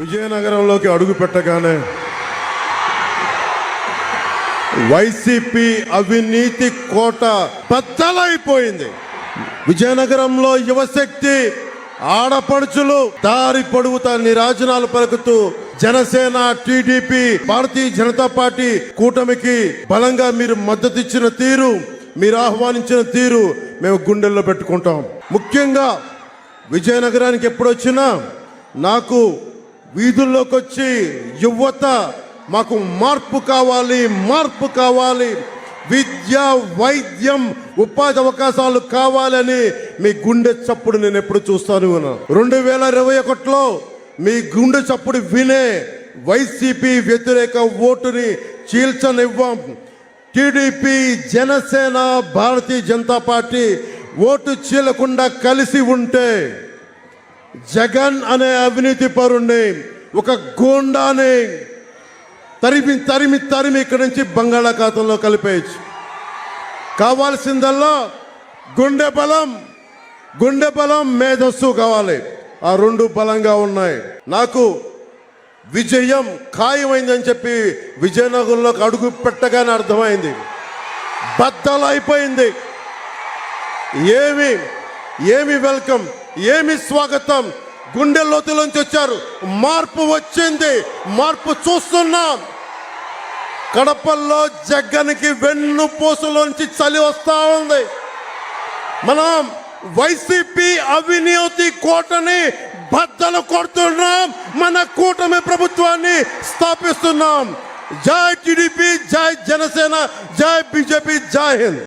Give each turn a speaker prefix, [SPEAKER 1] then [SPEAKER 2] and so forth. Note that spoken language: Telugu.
[SPEAKER 1] విజయనగరంలోకి అడుగు పెట్టగానే వైసీపీ అవినీతి కోట బద్దలైపోయింది. విజయనగరంలో యువశక్తి ఆడపడుచులు దారి పొడుగుతా నిరాజనాలు పలుకుతూ జనసేన టీడీపీ భారతీయ జనతా పార్టీ కూటమికి బలంగా మీరు మద్దతు ఇచ్చిన తీరు మీరు ఆహ్వానించిన తీరు మేము గుండెల్లో పెట్టుకుంటాం. ముఖ్యంగా విజయనగరానికి ఎప్పుడొచ్చినా నాకు వీధుల్లోకి వచ్చి యువత మాకు మార్పు కావాలి మార్పు కావాలి. విద్య వైద్యం ఉపాధి అవకాశాలు కావాలని మీ గుండె చప్పుడు నేను ఎప్పుడు చూస్తాను రెండు వేల ఇరవై ఒకటిలో మీ గుండె చప్పుడు వినే వైసీపీ వ్యతిరేక ఓటుని చీల్చనివ్వం. TDP Janasena Bharatiya Janata party vote చీలకుండా కలిసి ఉంటే జగన్ అనే అవినీతి పరుణ్ణి ఒక గోండాని తరిమి తరిమి తరిమి ఇక్కడి నుంచి బంగాళాఖాతంలో కలిపేయచ్చు. కావాల్సిందల్లా గుండె బలం గుండె బలం మేధస్సు కావాలి. ఆ రెండు బలంగా ఉన్నాయి. నాకు విజయం ఖాయమైందని చెప్పి విజయనగరంలోకి అడుగు పెట్టగానే అర్థమైంది. బద్దలైపోయింది. ఏమి ఏమి వెల్కమ్? ఏమి స్వాగతం? గుండె లోతులోంచి వచ్చారు. మార్పు వచ్చింది. మార్పు చూస్తున్నాం. కడపల్లో జగ్గనికి వెన్ను పోసులోంచి చలి వస్తా ఉంది. మనం వైసీపీ అవినీతి కోటని బద్దలు కొడుతున్నాం. మన కూటమి ప్రభుత్వాన్ని స్థాపిస్తున్నాం. జై టిడిపి జై జనసేన జై బీజేపీ జై హింద్.